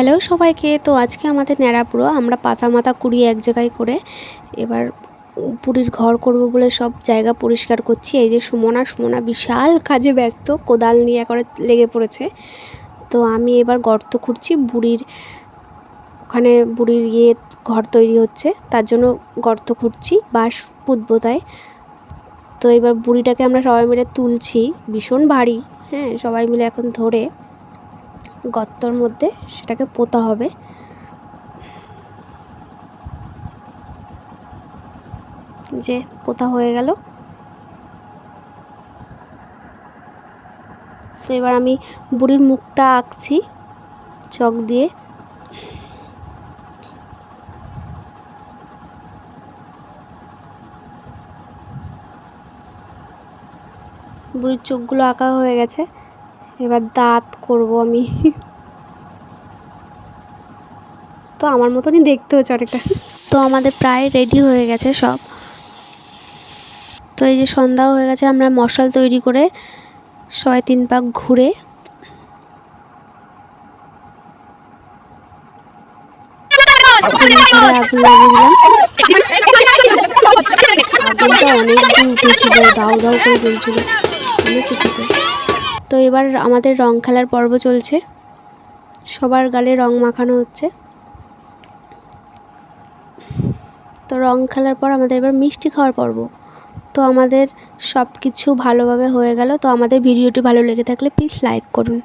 Hello সবাইকে। তো আজকে আমাদের ন্যাড়াপুরো, আমরা পাতা মাথা কুড়িয়ে এক জায়গায় করে এবার পুরীর ঘর করব বলে সব জায়গা পরিষ্কার করছি। এই যে সুমনা সুমনা বিশাল কাজে ব্যস্ত, কোদাল নিয়ে একবারে লেগে পড়েছে। তো আমি এবার গর্ত খুঁড়ছি, বুড়ির ওখানে বুড়ির ইয়ে ঘর তৈরি হচ্ছে, তার জন্য গর্ত খুঁড়ছি বাঁশ পুঁতবো তাই তো এবার বুড়িটাকে আমরা সবাই মিলে তুলছি, ভীষণ ভারী হ্যাঁ সবাই মিলে এখন ধরে। গর্তর মধ্যে সেটাকে পোতা হবে। যে পোতা হয়ে গেল। তো এবার আমি বুড়ির মুখটা আঁকছি চক দিয়ে। বুড়ির চোখগুলো আঁকা হয়ে গেছে। এবার দাঁত করব আমি। তো আমার মতনই দেখতে হচ্ছে অনেকটা। তো আমাদের প্রায় রেডি হয়ে গেছে সব। তো এই যে সন্ধ্যাও হয়ে গেছে, আমরা মশাল তৈরি করে সবাই তিন পাক ঘুরে অনেক দিন উঠেছিল দাউ দাউ করে জ্বলছিল। অনেক কিছুতে। তো এবার আমাদের রং খেলার পর্ব চলছে। সবার গালে রং মাখানো হচ্ছে। তো রং খেলার পর আমাদের এবার মিষ্টি খাওয়ার পর্ব। তো আমাদের সব কিছু ভালোভাবে হয়ে গেল। তো আমাদের ভিডিওটি ভালো লেগে থাকলে প্লিজ লাইক করুন।